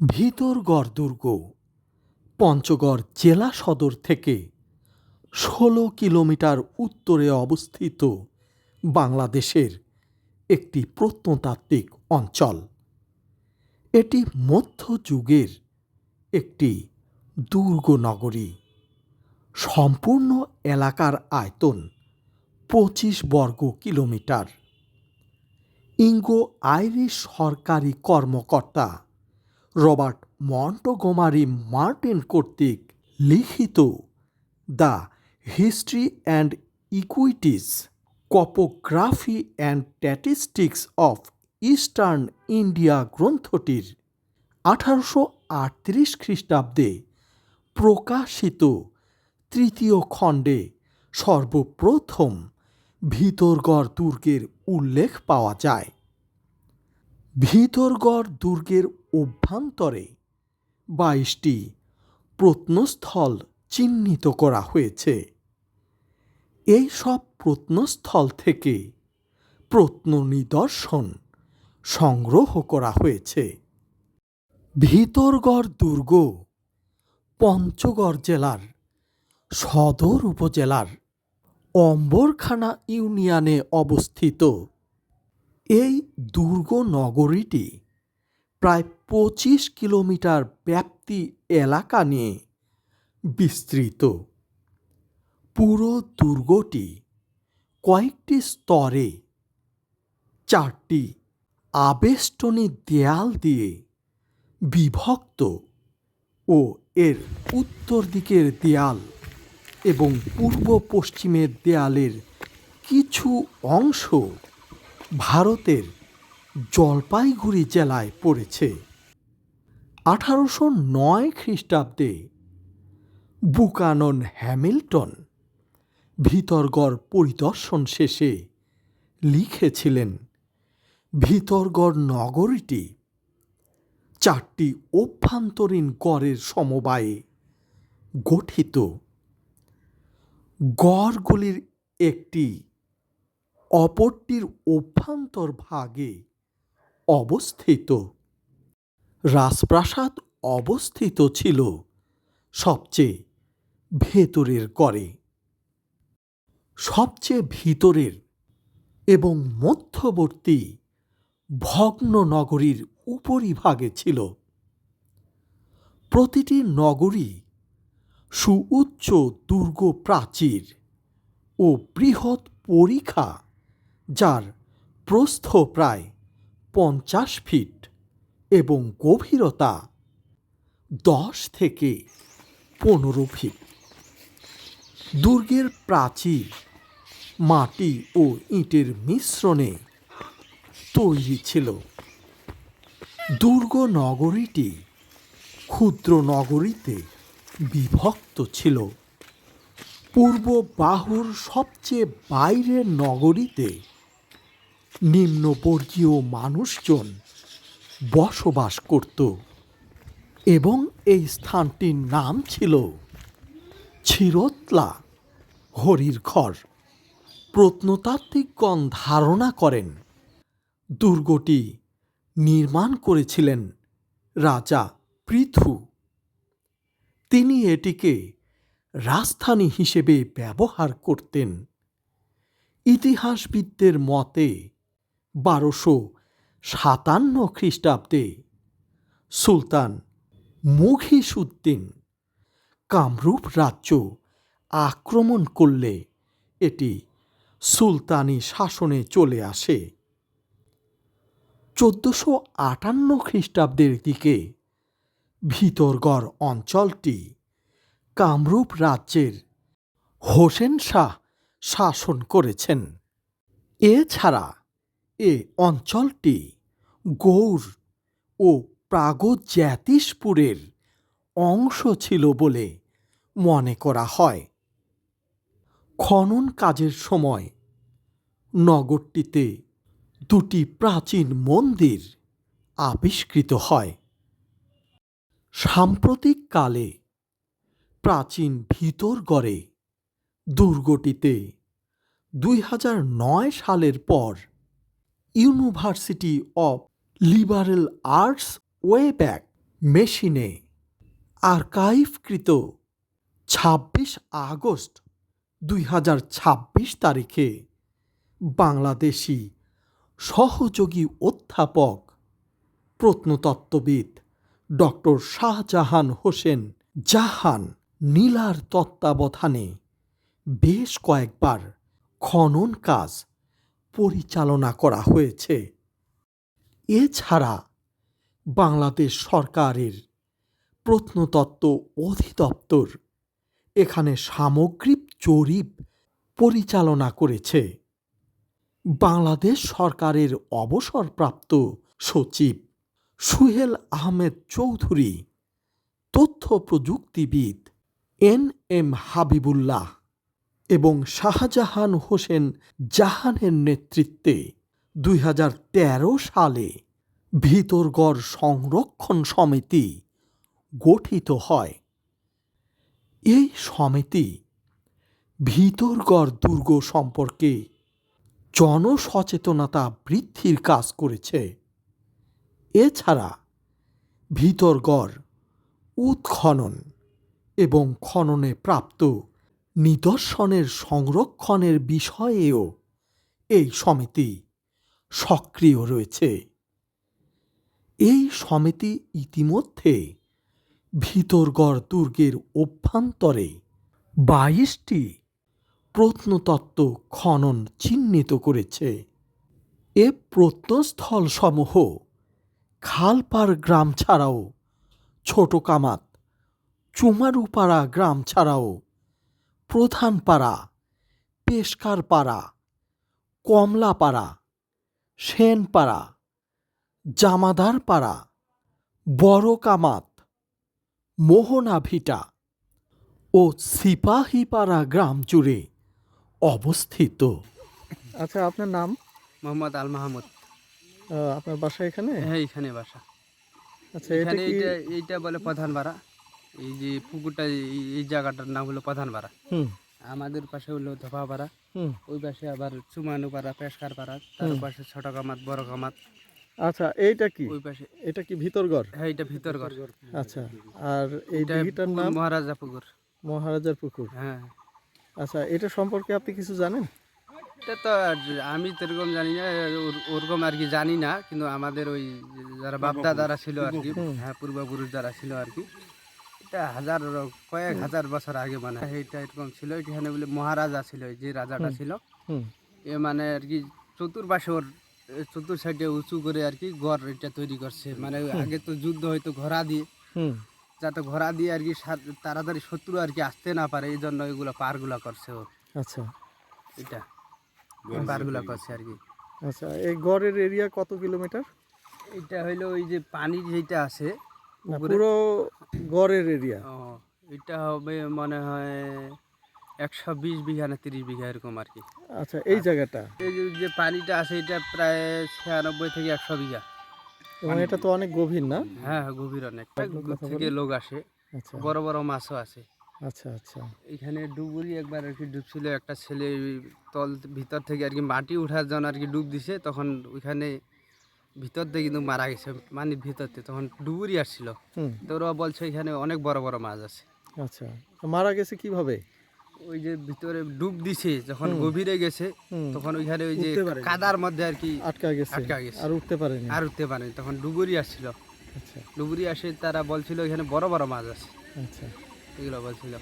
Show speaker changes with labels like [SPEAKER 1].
[SPEAKER 1] ভিতরগড় দুর্গ, পঞ্চগড় জেলা সদর থেকে ষোলো কিলোমিটার উত্তরে অবস্থিত বাংলাদেশের একটি প্রত্নতাত্ত্বিক অঞ্চল। এটি মধ্যযুগের একটি দুর্গ নগরী। সম্পূর্ণ এলাকার আয়তন পঁচিশ বর্গ কিলোমিটার। ইঙ্গো আইরিশ সরকারি কর্মকর্তা রবার্ট মন্টোগোমারি মার্টিন কর্তৃক লিখিত the history and antiquities, topography and statistics of eastern India গ্রন্থটির আঠারোশো আটত্রিশ খ্রিস্টাব্দে প্রকাশিত তৃতীয় খণ্ডে সর্বপ্রথম ভিতরগড় দুর্গের উল্লেখ পাওয়া যায়। ভিতরগড় দুর্গের অভ্যন্তরে বাইশটি প্রত্নস্থল চিহ্নিত করা হয়েছে। এই সব প্রত্নস্থল থেকে প্রত্ন নিদর্শন সংগ্রহ করা হয়েছে। ভিতরগড় দুর্গ পঞ্চগড় জেলার সদর উপজেলার অম্বরখানা ইউনিয়নে অবস্থিত। এই দুর্গ নগরীটি প্রায় পঁচিশ কিলোমিটার ব্যাপ্তি এলাকা নিয়ে বিস্তৃত। পুরো দুর্গটি কয়েকটি স্তরে চারটি আবেষ্টনী দেয়াল দিয়ে বিভক্ত ও এর উত্তর দিকের দেয়াল এবং পূর্ব পশ্চিমের দেয়ালের কিছু অংশ ভারতের জলপাইগুড়ি জেলায় পড়েছে আঠারোশো নয় খ্রিস্টাব্দে বুকানন হ্যামিল্টন ভিতরগড় পরিদর্শন শেষে লিখেছিলেন, ভিতরগড় নগরীটি চারটি অভ্যন্তরীণ গড়ের সমবায়ে গঠিত। গড়গুলির একটি অপরটির অভ্যন্তর ভাগে অবস্থিত। রাজপ্রাসাদ অবস্থিত ছিল সবচেয়ে ভেতরের গড়ে। সবচেয়ে ভিতরের এবং মধ্যবর্তী ভগ্ন নগরীর উপরিভাগে ছিল। প্রতিটি নগরী সুউচ্চ দুর্গ প্রাচীর ও বৃহৎ পরিখা যার প্রস্থ প্রায় পঞ্চাশ ফিট এবং গভীরতা দশ থেকে পনেরো ফিট। দুর্গের প্রাচীর, মাটি ও ইটের মিশ্রণে তৈরি ছিল। দুর্গ নগরীটি ক্ষুদ্র নগরীতে বিভক্ত ছিল। পূর্ব বাহুর সবচেয়ে বাইরের নগরীতে নিম্নবর্গীয় মানুষজন বসবাস করত এবং এই স্থানটির নাম ছিল ছিরতলা হরির ঘর প্রত্নতাত্ত্বিকগণ ধারণা করেন, দুর্গটি নির্মাণ করেছিলেন রাজা পৃথু। তিনি এটিকে রাজধানী হিসেবে ব্যবহার করতেন। ইতিহাসবিদদের মতে বারোশো সাতান্ন খ্রিস্টাব্দে। সুলতান মুঘিসুদ্দিন কামরূপ রাজ্য আক্রমণ করলে এটি সুলতানি শাসনে চলে আসে। চোদ্দশো আটান্ন খ্রিস্টাব্দের দিকে ভিতরগড় অঞ্চলটি কামরূপ রাজ্যের হোসেন শাহ শাসন করেছেন। এছাড়া এ অঞ্চলটি গৌড় ও প্রাগজ্যোতিষপুরের অংশ ছিল বলে মনে করা হয়। খনন কাজের সময় নগরটিতে দুটি প্রাচীন মন্দির আবিষ্কৃত হয়। সাম্প্রতিককালে প্রাচীন ভিতরগড়ে দুর্গটিতে দুই হাজার নয় সালের পর university of liberal arts wayback মেশিনে আর্কাইভকৃত ছাব্বিশ আগস্ট দুই হাজার ছাব্বিশ তারিখে বাংলাদেশি সহযোগী অধ্যাপক, প্রত্নতত্ত্ববিদ ডক্টর শাহজাহান হোসেন জাহান নীলার তত্ত্বাবধানে বেশ কয়েকবার খনন কাজ পরিচালনা করা হয়েছে। এছাড়া বাংলাদেশ সরকারের প্রত্নতত্ত্ব অধিদপ্তর এখানে সামগ্রিক জরিপ পরিচালনা করেছে। বাংলাদেশ সরকারের অবসরপ্রাপ্ত সচিব সুহেল আহমেদ চৌধুরী, তথ্য প্রযুক্তিবিদ এন এম হাবিবুল্লাহ এবং শাহজাহান হোসেন জাহানের নেতৃত্বে দুই হাজার তেরো সালে ভিতরগড় সংরক্ষণ সমিতি গঠিত হয়। এই সমিতি ভিতরগড় দুর্গ সম্পর্কে জনসচেতনতা বৃদ্ধির কাজ করেছে। এছাড়া ভিতরগড় উৎখনন এবং খননে প্রাপ্ত নিদর্শনের সংরক্ষণের বিষয়েও এই সমিতি সক্রিয় রয়েছে। এই সমিতি ইতিমধ্যে ভিতরগড় দুর্গের অভ্যন্তরে বাইশটি প্রত্নতত্ত্ব খনন চিহ্নিত করেছে। এ প্রত্নস্থলসমূহ খালপাড় গ্রাম ছাড়াও ছোট কামাত চুমারুপাড়া গ্রাম ছাড়াও প্রধানপাড়া পেশকারপাড়া কমলাপাড়া সেনপাড়া জামাদারপাড়া বড় কামাত মোহনাভিটা ও সিপাহীপাড়া গ্রাম জুড়ে অবস্থিত।
[SPEAKER 2] আচ্ছা আপনার নাম?
[SPEAKER 3] মোহাম্মদ আল মাহমুদ।
[SPEAKER 2] আপনার বাসা এখানে?
[SPEAKER 3] হ্যাঁ এখানে বাসা।
[SPEAKER 2] আচ্ছা এটা
[SPEAKER 3] এখানে এইটা এইটা বলে প্রধান পাড়া। এই যে পুকুরটা এই- জায়গাটার নাম হলো প্রধান পাড়া আমাদের পাশে হলো ধোপা পাড়া ওই পাশে আবার চুমানু পাড়া পেশকার পাড়া তার পাশে ছোট কামাত বড় কামাত।
[SPEAKER 2] আচ্ছা এইটা কি?
[SPEAKER 3] ওই পাশে।
[SPEAKER 2] এটা কি ভিতরগড়?
[SPEAKER 3] হ্যাঁ এটা ভিতর ঘর
[SPEAKER 2] আচ্ছা আর এই
[SPEAKER 3] এটা
[SPEAKER 2] দিঘিটার নাম?
[SPEAKER 3] মহারাজা পুকুর।
[SPEAKER 2] মহারাজার পুকুর।
[SPEAKER 3] হ্যাঁ।
[SPEAKER 2] আচ্ছা এটা সম্পর্কে আপনি কিছু জানেন?
[SPEAKER 3] এটা তো আমি তো এরকম জানি না ওরকম আর কি জানি না কিন্তু আমাদের ওই যারা বাপদা যারা ছিল আর কি হ্যাঁ পূর্বপুরুষ যারা ছিল আর কি এটা হাজার কয়েক হাজার বছর আগে মানে এইটা এরকম ছিল। এখানে বলে মহারাজা ছিল যে রাজাটা ছিল। এ মানে আর কি চতুর্পাশে ওর চতুর সাইডে উঁচু করে আর কি গড় এটা তৈরি করছে। মানে আগে তো যুদ্ধ হয়তো ঘোড়া দিয়ে। যাতে ঘোড়া দিয়ে আর কি তাড়াতাড়ি শত্রু আর কি আসতে না পারে এই জন্য এগুলো পারগুলা করছে ও।
[SPEAKER 2] আচ্ছা।
[SPEAKER 3] এটা পারগুলা করছে আর কি।
[SPEAKER 2] আচ্ছা এই গড়ের এরিয়া কত কিলোমিটার?
[SPEAKER 3] এটা হইল ওই যে পানি যেটা আছে
[SPEAKER 2] পুরো গড়ের এরিয়া
[SPEAKER 3] এটা হবে মনে হয় একশো বিশ বিঘা না তিরিশ বিঘা এরকম আর কি।
[SPEAKER 2] আচ্ছা এই জায়গাটা?
[SPEAKER 3] এই যে পানিটা আছে এটা প্রায় ছিয়ানব্বই থেকে একশো বিঘা।
[SPEAKER 2] এবং এটা তো অনেক গভীর না?
[SPEAKER 3] হ্যাঁ হ্যাঁ, গভীর অনেক। থেকে লোক আসে।
[SPEAKER 2] আচ্ছা।
[SPEAKER 3] বড় বড় মাছও আছে।
[SPEAKER 2] আচ্ছা আচ্ছা।
[SPEAKER 3] এখানে ডুবুরি একবার আর কি ডুবছিল। একটা ছেলে তল ভিতর থেকে আর কি মাটি উঠার জন্য আর কি ডুব দিছে। তখন ওইখানে ভিতর দিয়ে কিন্তু মারা গেছে মানির ভিতর থেকে তখন ডুবুরি আসছিল। তো ওরা বলছে এখানে অনেক বড় বড় মাছ আছে।
[SPEAKER 2] আচ্ছা মারা গেছে কীভাবে?
[SPEAKER 3] ওই যে ভিতরে ডুব দিছে যখন গভীরে গেছে তখন ওইখানে ওই যে কাদার মধ্যে আর কি
[SPEAKER 2] আটকা গেছে।
[SPEAKER 3] আটকা গেছে।
[SPEAKER 2] আর উঠতে পারেনি।
[SPEAKER 3] আর উঠতে পারে তখন ডুবুরি আসছিল।
[SPEAKER 2] আচ্ছা।
[SPEAKER 3] ডুবুরি আসে তারা বলছিল এখানে বড় বড় মাছ আছে।
[SPEAKER 2] আচ্ছা।
[SPEAKER 3] এগুলো বলছিল।